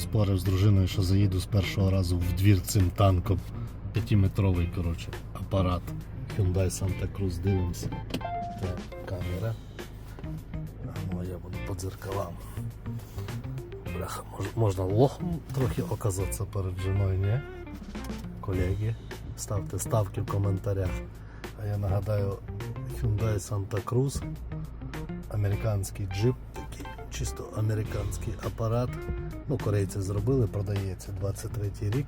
поспорив з дружиною, що заїду з першого разу в двір цим танком. П'ятиметровий коротше, апарат. Hyundai Santa Cruz дивимося. Так, камера. А ну, я буду по дзеркалам. Бляха, мож, можна лохом трохи оказатися перед жіною, ні? Колеги, ставте ставки в коментарях. А я нагадаю, Hyundai Santa Cruz, американський джип, такий чисто американський апарат. Ну, корейці зробили, продається 23 рік,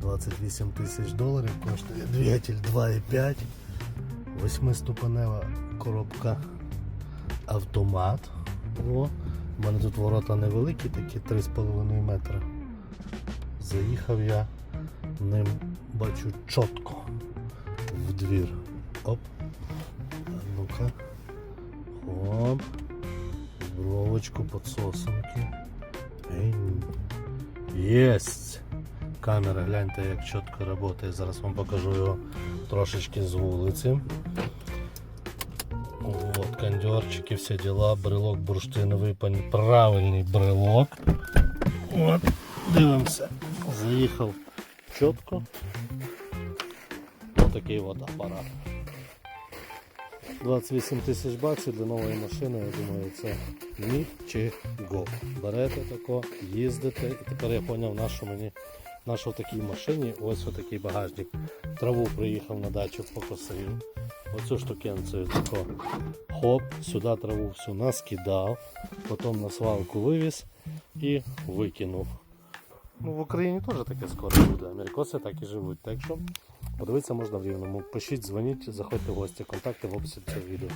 28 тисяч доларів, коштує двигатель 2,5, 8-ступенева коробка автомат. О, у мене тут ворота невеликі, такі 3,5 метри. Заїхав я ним, бачу чітко в двір. Оп. Ну-ка. Оп. Бровочку подсосунки. Ей. Єсть! Камера, гляньте, як чітко працює. Зараз вам покажу його трошечки з вулиці. Вот, кондерчики, все дела, брелок бурштиновий, правильний брелок. От, дивимося. Заїхав чітко. Ось такий от апарат. 28 тисяч баксів для нової машини, я думаю, це нічого. Берете тако, їздите, і тепер я зрозумів, на що мені на що в такій машині ось отакий багажник. Траву приїхав на дачу покосив. Оцю штукенцію тако хоп, сюди траву всю наскидав, потім на свалку вивіз і викинув. Ну, в Україні теж таке скоро буде. Америкоси так і живуть. Так що подивитися можна в рівному. Пишіть, дзвоніть, заходьте в гості. Контакти в описі цього відео.